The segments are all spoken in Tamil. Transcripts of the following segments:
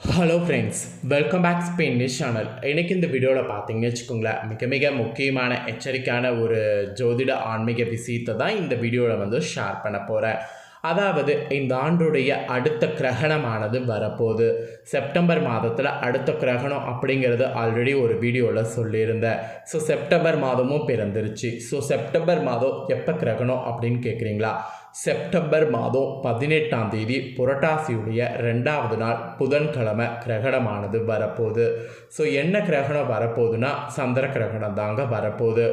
Hello friends welcome back Spain news channel இன்றைக்கி இந்த வீடியோவில் பார்த்தீங்கன்னு வச்சுக்கோங்களேன் மிக மிக முக்கியமான எச்சரிக்கையான ஒரு ஜோதிட ஆன்மீக விஷயத்தை தான் இந்த வீடியோவில் வந்து ஷேர் பண்ண போகிறேன் அதாவது இந்த ஆண்டுடைய அடுத்த கிரகணமானது வரப்போகுது. செப்டம்பர் மாதத்தில் அடுத்த கிரகணம் அப்படிங்கிறது ஆல்ரெடி ஒரு வீடியோவில் சொல்லியிருந்தேன். ஸோ செப்டம்பர் மாதமும் பிறந்துருச்சு. ஸோ செப்டம்பர் மாதம் எப்போ கிரகணம் அப்படின்னு கேட்குறீங்களா செப்டம்பர் மாதம் பதினெட்டாம் தேதி புரட்டாசியுடைய ரெண்டாவது நாள் புதன்கிழமை கிரகணமானது வரப்போகுது. ஸோ என்ன கிரகணம் வரப்போகுதுன்னா சந்திர கிரகணம் தாங்க வரப்போகுது.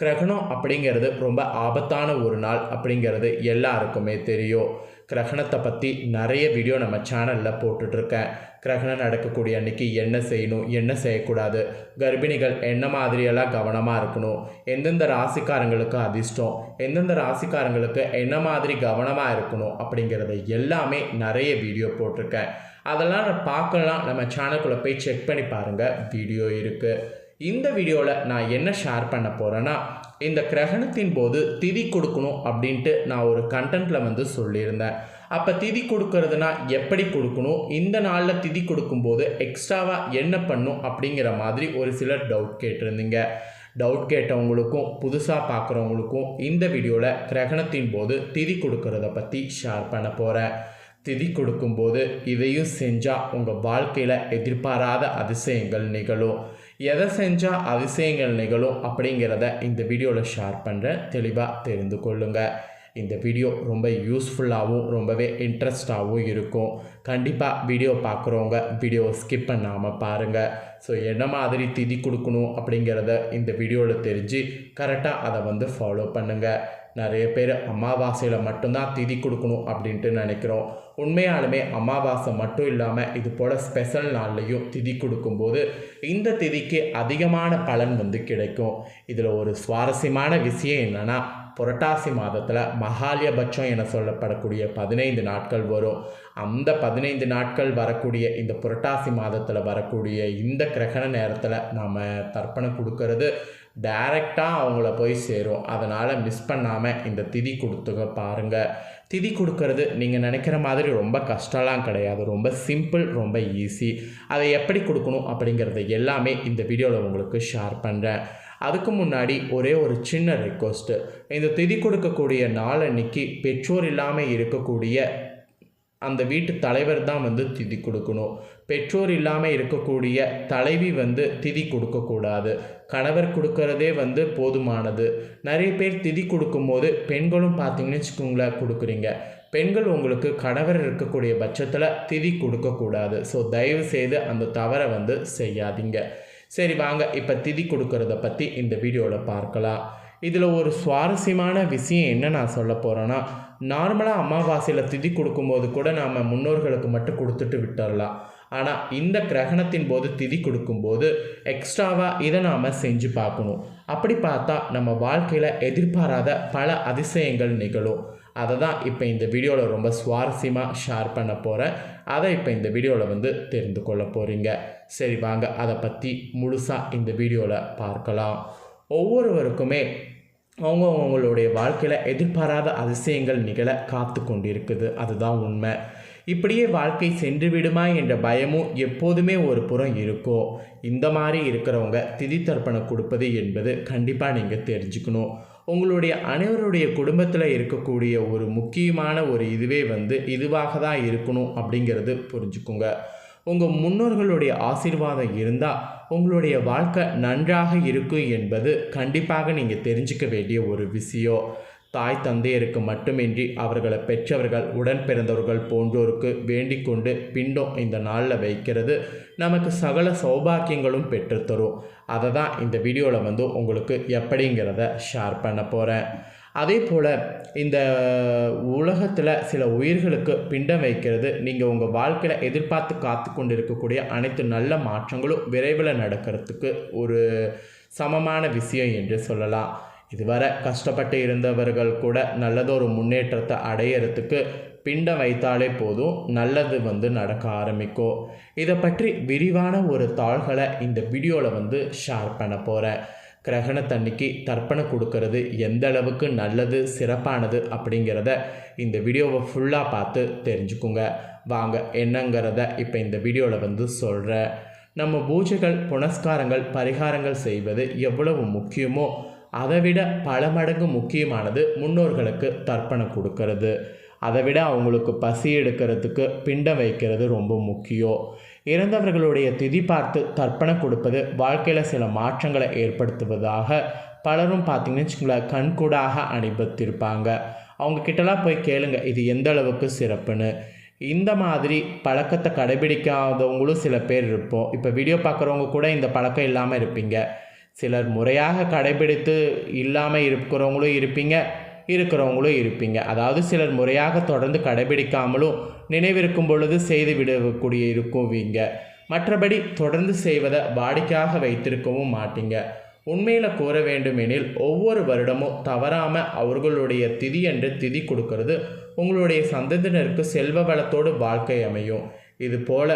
கிரகணம் அப்படிங்கிறது ரொம்ப ஆபத்தான ஒரு நாள் அப்படிங்கிறது எல்லாருக்குமே தெரியும். கிரகணத்தை பற்றி நிறைய வீடியோ நம்ம சேனலில் போட்டுட்ருக்கேன். கிரகணம் நடக்கக்கூடிய அன்னைக்கு என்ன செய்யணும் என்ன செய்யக்கூடாது கர்ப்பிணிகள் என்ன மாதிரியெல்லாம் கவனமாக இருக்கணும் எந்தெந்த ராசிக்காரங்களுக்கு அதிர்ஷ்டம் எந்தெந்த ராசிக்காரங்களுக்கு என்ன மாதிரி கவனமாக இருக்கணும் அப்படிங்கிறத எல்லாமே நிறைய வீடியோ போட்டிருக்கேன். அதெல்லாம் நான் பார்க்கலாம். நம்ம சேனலுக்குள்ளே போய் செக் பண்ணி பாருங்கள் வீடியோ இருக்குது இந்த வீடியோவில் நான் என்ன ஷேர் பண்ண போகிறேன்னா இந்த கிரகணத்தின் போது திதி கொடுக்கணும் அப்படின்ட்டு நான் ஒரு கண்டென்ட்டில் வந்து சொல்லியிருந்தேன். அப்போ திதி கொடுக்கறதுனா எப்படி கொடுக்கணும்? இந்த நாளில் திதி கொடுக்கும்போது எக்ஸ்ட்ராவாக என்ன பண்ணும் அப்படிங்கிற மாதிரி ஒரு சிலர் டவுட் கேட்டிருந்தீங்க. டவுட் கேட்டவங்களுக்கும் புதுசாக பார்க்குறவங்களுக்கும் இந்த வீடியோவில் கிரகணத்தின் போது திதி கொடுக்கறத பற்றி ஷேர் பண்ண போகிறேன் திதி கொடுக்கும்போது இதையும் செஞ்சால் உங்கள் வாழ்க்கையில் எதிர்பாராத அதிசயங்கள் நிகழும். எதை செஞ்சால் அதிசயங்கள் நிகழும் அப்படிங்கிறத இந்த வீடியோவில் ஷேர் பண்ணுறேன் தெளிவாக தெரிந்து கொள்ளுங்கள் இந்த வீடியோ ரொம்ப யூஸ்ஃபுல்லாகவும் ரொம்பவே இன்ட்ரெஸ்டாகவும் இருக்கும். கண்டிப்பாக வீடியோ பார்க்குறவங்க வீடியோவை ஸ்கிப் பண்ணாமல் பாருங்கள் ஸோ என்ன மாதிரி திதி கொடுக்கணும் அப்படிங்கிறத இந்த வீடியோவில் தெரிஞ்சு கரெக்டாக அதை வந்து ஃபாலோ பண்ணுங்கள் நிறைய பேர் அமாவாசையில் மட்டும்தான் திதி கொடுக்கணும் அப்படின்ட்டு நினைக்கிறோம். உண்மையாலுமே அமாவாசை மட்டும் இல்லாமல் இது போல் ஸ்பெஷல் நாள்லையும் திதி கொடுக்கும்போது இந்த திதிக்கு அதிகமான பலன் வந்து கிடைக்கும். இதில் ஒரு சுவாரஸ்யமான விஷயம் என்னென்னா புரட்டாசி மாதத்தில் மகாலியபட்சம் என சொல்லப்படக்கூடிய பதினைந்து நாட்கள் வரும். அந்த பதினைந்து நாட்கள் வரக்கூடிய இந்த புரட்டாசி மாதத்தில் வரக்கூடிய இந்த கிரகண நேரத்தில் நாம் தர்ப்பணம் கொடுக்கறது டைரெக்டாக அவங்கள போய் சேரும். அதனால் மிஸ் பண்ணாமல் இந்த திதி கொடுத்துங்க பாருங்கள் திதி கொடுக்கறது நீங்கள் நினைக்கிற மாதிரி ரொம்ப கஷ்டம்லாம் கிடையாது. ரொம்ப சிம்பிள் ரொம்ப ஈஸி அதை எப்படி கொடுக்கணும் அப்படிங்கிறத எல்லாமே இந்த வீடியோவில் உங்களுக்கு ஷேர் பண்ணுறேன் அதுக்கு முன்னாடி ஒரே ஒரு சின்ன ரெக்வஸ்ட்டு இந்த திதி கொடுக்கக்கூடிய நாளன்னைக்கு பெற்றோர் இல்லாமல் இருக்கக்கூடிய அந்த வீட்டு தலைவர் தான் வந்து திதி கொடுக்கணும். பெற்றோர் இல்லாமல் இருக்கக்கூடிய தலைவி வந்து திதி கொடுக்கக்கூடாது. கணவர் கொடுக்கறதே வந்து போதுமானது. நிறைய பேர் திதி கொடுக்கும்போது பெண்களும் பார்த்தீங்கன்னு வச்சுக்கோங்களேன் கொடுக்குறீங்க. பெண்கள் உங்களுக்கு கணவர் இருக்கக்கூடிய பட்சத்தில் திதி கொடுக்கக்கூடாது. ஸோ தயவு செய்து அந்த தவறை வந்து செய்யாதீங்க. சரி வாங்க இப்போ திதி கொடுக்கறத பற்றி இந்த வீடியோவில் பார்க்கலாம். இதில் ஒரு சுவாரஸ்யமான விஷயம் என்ன நான் சொல்ல போகிறேன்னா நார்மலாக அமாவாசையில் திதி கொடுக்கும்போது கூட நாம் முன்னோர்களுக்கு மட்டும் கொடுத்துட்டு விட்டுடலாம் ஆனால் இந்த கிரகணத்தின் போது திதி கொடுக்கும்போது எக்ஸ்ட்ராவாக இதை நாம் செஞ்சு பார்க்கணும். அப்படி பார்த்தா நம்ம வாழ்க்கையில் எதிர்பாராத பல அதிசயங்கள் நிகழும். அதை தான் இப்போ இந்த வீடியோவில் ரொம்ப சுவாரஸ்யமாக ஷேர் பண்ண போகிறேன் அதை இப்போ இந்த வீடியோவில் வந்து தெரிந்து கொள்ள போகிறீங்க சரி வாங்க. அதை பற்றி முழுசாக இந்த வீடியோவில் பார்க்கலாம். ஒவ்வொருவருக்குமே அவங்க அவங்களுடைய வாழ்க்கையில் எதிர்பாராத அதிசயங்கள் நிகழ காத்து கொண்டிருக்குது. அதுதான் உண்மை. இப்படியே வாழ்க்கை சென்று விடுமா என்ற பயமும் எப்போதுமே ஒரு புறம் இருக்கோ? இந்த மாதிரி இருக்கிறவங்க திதி தர்ப்பணம் கொடுப்பது என்பது கண்டிப்பாக நீங்கள் தெரிஞ்சுக்கணும். உங்களுடைய அனைவருடைய குடும்பத்தில் இருக்கக்கூடிய ஒரு முக்கியமான ஒரு இதுவே வந்து இதுவாக தான் இருக்கணும் அப்படிங்கிறது புரிஞ்சுக்குங்க. உங்கள் முன்னோர்களுடைய ஆசீர்வாதம் இருந்தால் உங்களுடைய வாழ்க்கை நன்றாக இருக்கும் என்பது கண்டிப்பாக நீங்கள் தெரிஞ்சுக்க வேண்டிய ஒரு விஷயம். தாய் தந்தையருக்கு மட்டுமின்றி அவர்களை பெற்றவர்கள் உடன் பிறந்தவர்கள் போன்றோருக்கு வேண்டிக் கொண்டு பிண்டம் இந்த நாளில் வைக்கிறது. நமக்கு சகல சௌபாக்கியங்களும் பெற்றுத்தரும் அதை தான் இந்த வீடியோவில் வந்து உங்களுக்கு எப்படிங்கிறத ஷேர் பண்ண போகிறேன் அதே போல் இந்த உலகத்தில் சில உயிர்களுக்கு பிண்டம் வைக்கிறது. நீங்கள் உங்கள் வாழ்க்கையில் எதிர்பார்த்து காத்து கொண்டு இருக்கக்கூடிய அனைத்து நல்ல மாற்றங்களும் விரைவில் நடக்கிறதுக்கு ஒரு சமமான விஷயம் என்று சொல்லலாம். இதுவரை கஷ்டப்பட்டு இருந்தவர்கள் கூட நல்லதொரு முன்னேற்றத்தை அடையிறதுக்கு பிண்டம் வைத்தாலே போதும் நல்லது வந்து நடக்க ஆரம்பிக்கும் இதை பற்றி விரிவான ஒரு தாள்களை இந்த வீடியோவில் வந்து ஷேர் பண்ண போகிறேன் கிரகணத்தன்னைக்கு தர்ப்பணம் கொடுக்கறது எந்த அளவுக்கு நல்லது சிறப்பானது அப்படிங்கிறத இந்த வீடியோவை ஃபுல்லாக பார்த்து தெரிஞ்சுக்குங்க. வாங்க என்னங்கிறத இப்போ இந்த வீடியோவில் வந்து சொல்கிறேன் நம்ம பூஜைகள் புனஸ்காரங்கள் பரிகாரங்கள் செய்வது எவ்வளவு முக்கியமோ அதை விட பல மடங்கு முக்கியமானது முன்னோர்களுக்கு தர்ப்பணம் கொடுக்கறது. அதை விட அவங்களுக்கு பசி எடுக்கிறதுக்கு பிண்டம் வைக்கிறது ரொம்ப முக்கியம். இறந்தவர்களுடைய திதி பார்த்து தர்ப்பணம் கொடுப்பது வாழ்க்கையில் சில மாற்றங்களை ஏற்படுத்துவதாக பலரும் பார்த்தீங்கன்னு வச்சுக்கோங்களேன் கண்கூடாக அனுபவித்திருப்பாங்க அவங்க கிட்டலாம் போய் கேளுங்க இது எந்த அளவுக்கு சிறப்புன்னு. இந்த மாதிரி பழக்கத்தை கடைபிடிக்காதவங்களும் சில பேர் இருப்போம். இப்போ வீடியோ பார்க்குறவங்க கூட இந்த பழக்கம் இல்லாமல் இருப்பீங்க. சிலர் முறையாக கடைபிடித்து இல்லாமல் இருக்கிறவங்களும் இருப்பீங்க இருக்கிறவங்களும் இருப்பீங்க. அதாவது சிலர் முறையாக தொடர்ந்து கடைபிடிக்காமலும் நினைவிருக்கும் பொழுது செய்து விடக்கூடிய இருக்குவீங்க மற்றபடி தொடர்ந்து செய்வதை வாடிக்கையாக வைத்திருக்கவும் மாட்டீங்க. உண்மையில் கூற வேண்டுமெனில் ஒவ்வொரு வருடமும் தவறாமல் அவர்களுடைய திதி என்று திதி கொடுக்கறது உங்களுடைய சந்ததியினருக்கு செல்வ வளத்தோடு வாழ்க்கை அமையும். இது போல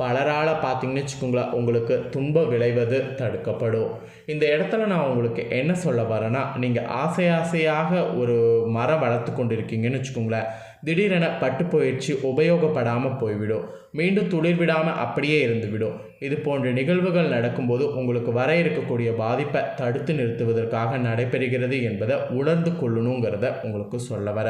பலரால் பார்த்தீங்கன்னு வச்சுக்கோங்களேன் உங்களுக்கு துன்ப விளைவது தடுக்கப்படும். இந்த இடத்துல நான் உங்களுக்கு என்ன சொல்ல வரேன்னா நீங்கள் ஆசை ஆசையாக ஒரு மரம் வளர்த்து கொண்டு இருக்கீங்கன்னு வச்சுக்கோங்களேன் திடீரென பட்டு போயிடுச்சு உபயோகப்படாமல் போய்விடும். மீண்டும் துளிர் விடாமல் அப்படியே இருந்துவிடும். இது போன்ற நிகழ்வுகள் நடக்கும்போது உங்களுக்கு வர இருக்கக்கூடிய பாதிப்பை தடுத்து நிறுத்துவதற்காக நடைபெறுகிறது என்பதை உணர்ந்து கொள்ளணுங்கிறத உங்களுக்கு சொல்ல வர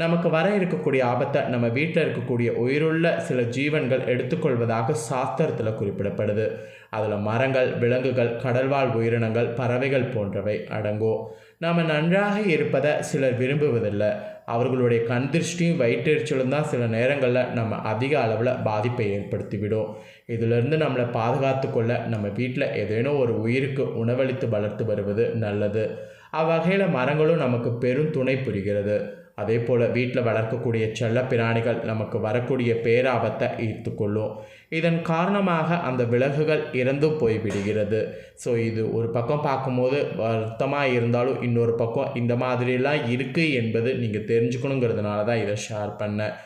நமக்கு வர இருக்கக்கூடிய ஆபத்தை நம்ம வீட்டில் இருக்கக்கூடிய உயிருள்ள சில ஜீவன்கள் எடுத்துக்கொள்வதாக சாஸ்திரத்தில் குறிப்பிடப்படுது. அதில் மரங்கள் விலங்குகள் கடல்வாழ் உயிரினங்கள் பறவைகள் போன்றவை அடங்கும். நாம் நன்றாக இருப்பதை சிலர் விரும்புவதில்லை. அவர்களுடைய கண் திருஷ்டியும் வயிற்றெரிச்சலும் தான் சில நேரங்களில் நம்ம அதிக அளவில் பாதிப்பை ஏற்படுத்திவிடும். இதிலிருந்து நம்மளை பாதுகாத்து கொள்ள நம்ம வீட்டில் ஏதேனும் ஒரு உயிருக்கு உணவளித்து வளர்த்து வருவது நல்லது. அவ்வகையில் மரங்களும் நமக்கு பெரும் துணை புரிகிறது. அதே போல் வீட்டில் வளர்க்கக்கூடிய செல்ல பிராணிகள் நமக்கு வரக்கூடிய பேராபத்தை ஈர்த்து கொள்ளும் இதன் காரணமாக அந்த விலகுகள் இறந்து போய்விடுகிறது. ஸோ இது ஒரு பக்கம் பார்க்கும்போது வருத்தமாக இருந்தாலும் இன்னொரு பக்கம் இந்த மாதிரிலாம் இருக்குது என்பது நீங்கள் தெரிஞ்சுக்கணுங்கிறதுனால தான் இதை ஷேர் பண்ணேன்.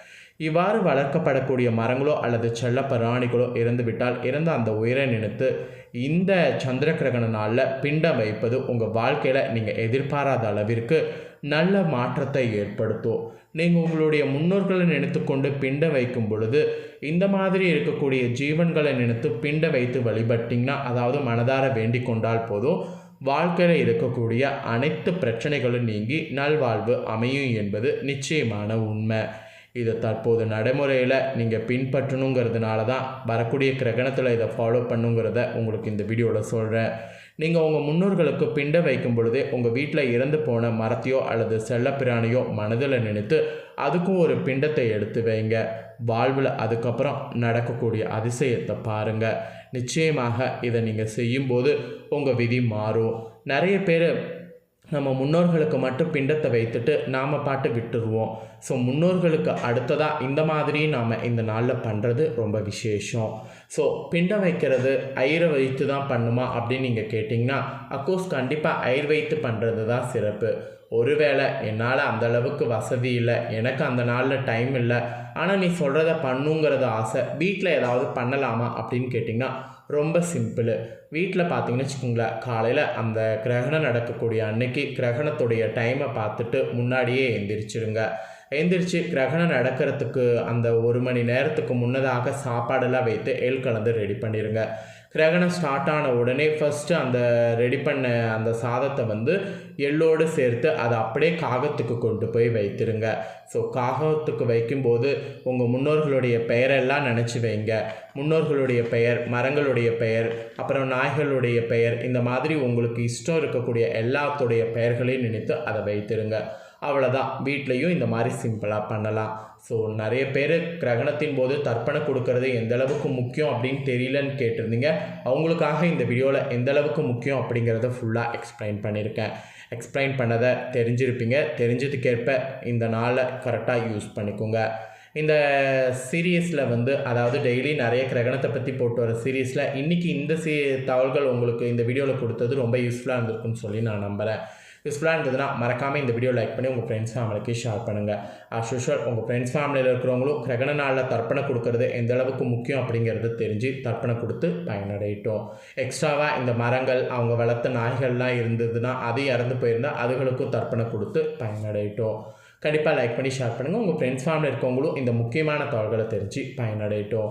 இவ்வாறு வளர்க்கப்படக்கூடிய மரங்களோ அல்லது செல்ல பிராணிகளோ இறந்துவிட்டால் இறந்த அந்த உயிரை நினைத்து இந்த சந்திர கிரகண நாளில் பிண்டம் வைப்பது உங்கள் வாழ்க்கையில் நீங்கள் எதிர்பாராத அளவிற்கு நல்ல மாற்றத்தை ஏற்படுத்தும். நீங்கள் உங்களுடைய முன்னோர்களை நினைத்து கொண்டு பிண்ட வைக்கும் பொழுது இந்த மாதிரி இருக்கக்கூடிய ஜீவன்களை நினைத்து பிண்ட வைத்து வழிபட்டிங்கன்னா அதாவது மனதார வேண்டிக் கொண்டால் போதும். வாழ்க்கையில் இருக்கக்கூடிய அனைத்து பிரச்சனைகளும் நீங்கி நல்வாழ்வு அமையும் என்பது நிச்சயமான உண்மை. இதை தற்போது நடைமுறையில் நீங்கள் பின்பற்றணுங்கிறதுனால தான் வரக்கூடிய கிரகணத்தில் இதை ஃபாலோ பண்ணுங்கிறத உங்களுக்கு இந்த வீடியோவில் சொல்கிறேன் நீங்கள் உங்கள் முன்னோர்களுக்கு பிண்ட வைக்கும் பொழுதே உங்கள் வீட்டில் இறந்து போன மரத்தையோ அல்லது செல்லப்பிராணியோ மனதில் நினைத்து அதுக்கும் ஒரு பிண்டத்தை எடுத்து வைங்க. வாழ்வில் அதுக்கப்புறம் நடக்கக்கூடிய அதிசயத்தை பாருங்கள் நிச்சயமாக இதை நீங்கள் செய்யும்போது உங்கள் விதி மாறும். நிறைய பேர் நம்ம முன்னோர்களுக்கு மட்டும் பிண்டத்தை வைத்துட்டு நாம் பாட்டு விட்டுருவோம். ஸோ முன்னோர்களுக்கு அடுத்ததாக இந்த மாதிரி நாம் இந்த நாளில் பண்ணுறது ரொம்ப விசேஷம். ஸோ பிண்டம் வைக்கிறது ஐயரை வைத்து தான் பண்ணுமா அப்படின்னு நீங்கள் கேட்டிங்கன்னா அக்கோர்ஸ் கண்டிப்பாக ஐர் வைத்து பண்ணுறது தான் சிறப்பு. ஒருவேளை என்னால் அந்த அளவுக்கு வசதி இல்லை எனக்கு அந்த நாளில் டைம் இல்லை ஆனால் நீ சொல்கிறத பண்ணுங்கிறது ஆசை. வீட்டில் ஏதாவது பண்ணலாமா அப்படின்னு கேட்டிங்கன்னா ரொம்ப சிம்பிள் வீட்டில் பார்த்தீங்கன்னு வச்சுக்கோங்களேன் காலையில் அந்த கிரகணம் நடக்கக்கூடிய அன்னைக்கு கிரகணத்துடைய டைமை பார்த்துட்டு முன்னாடியே எந்திரிச்சிருங்க எந்திரிச்சு கிரகணம் நடக்கிறதுக்கு அந்த ஒரு மணி நேரத்துக்கு முன்னதாக சாப்பாடெல்லாம் வைத்து எல் கலந்து ரெடி பண்ணிடுங்க கிரகணம் ஸ்டார்ட் ஆன உடனே ஃபஸ்ட்டு அந்த ரெடி பண்ண அந்த சாதத்தை வந்து எள்ளோடு சேர்த்து அதை அப்படியே காகத்துக்கு கொண்டு போய் வைத்திருங்க. ஸோ காகத்துக்கு வைக்கும்போது உங்கள் முன்னோர்களுடைய பெயரெல்லாம் நினச்சி வைங்க. முன்னோர்களுடைய பெயர் மரங்களுடைய பெயர் அப்புறம் நாய்களுடைய பெயர் இந்த மாதிரி உங்களுக்கு இஷ்டம் இருக்கக்கூடிய எல்லாத்துடைய பெயர்களையும் நினைத்து அதை வைத்திருங்க. அவ்வளோதான் வீட்லேயும் இந்த மாதிரி சிம்பிளாக பண்ணலாம். ஸோ நிறைய பேர் கிரகணத்தின் போது தர்ப்பணம் கொடுக்கறது எந்த அளவுக்கு முக்கியம் அப்படின்னு தெரியலன்னு கேட்டிருந்தீங்க. அவங்களுக்காக இந்த வீடியோவில் எந்த அளவுக்கு முக்கியம் அப்படிங்கிறத ஃபுல்லாக எக்ஸ்பிளைன் பண்ணியிருக்கேன். எக்ஸ்பிளைன் பண்ணதை தெரிஞ்சிருப்பீங்க. தெரிஞ்சதுக்கேற்ப இந்த நாளை கரெக்டாக யூஸ் பண்ணிக்கோங்க. இந்த சீரியஸில் வந்து அதாவது டெய்லி நிறைய கிரகணத்தை பற்றி போட்டு வர சீரியஸில் இன்றைக்கி இந்த சி தகவல்கள் உங்களுக்கு இந்த வீடியோவில் கொடுத்தது ரொம்ப யூஸ்ஃபுல்லாக இருந்திருக்குன்னு சொல்லி நான் நம்புகிறேன் யூஸ்ஃபுல்லாக இருந்ததுன்னா மறக்காமல் இந்த வீடியோ லைக் பண்ணி உங்கள் ஃப்ரெண்ட்ஸ் ஃபேமிலிக்கு ஷேர் பண்ணுங்கள் ஆஸ் யூஷுவல் உங்கள் ஃப்ரெண்ட்ஸ் ஃபேமிலியில் இருக்கிறவங்களும் கிரகண நாளில் தர்ப்பணம் கொடுக்கறது எந்த அளவுக்கு முக்கியம் அப்படிங்கிறது தெரிஞ்சு தர்ப்பணம் கொடுத்து பயனடையிட்டோம். எக்ஸ்ட்ராவாக இந்த மரங்கள் அவங்க வளர்த்த நாய்கள்லாம் இருந்ததுன்னா அது இறந்து போயிருந்தால் அதுகளுக்கும் தர்ப்பணம் கொடுத்து பயனடையிட்டோம். கண்டிப்பாக லைக் பண்ணி ஷேர் பண்ணுங்கள் உங்கள் ஃப்ரெண்ட்ஸ் ஃபேமிலி இருக்கவங்களும் இந்த முக்கியமான தகவல்களை தெரிஞ்சு பயனடையிட்டோம்.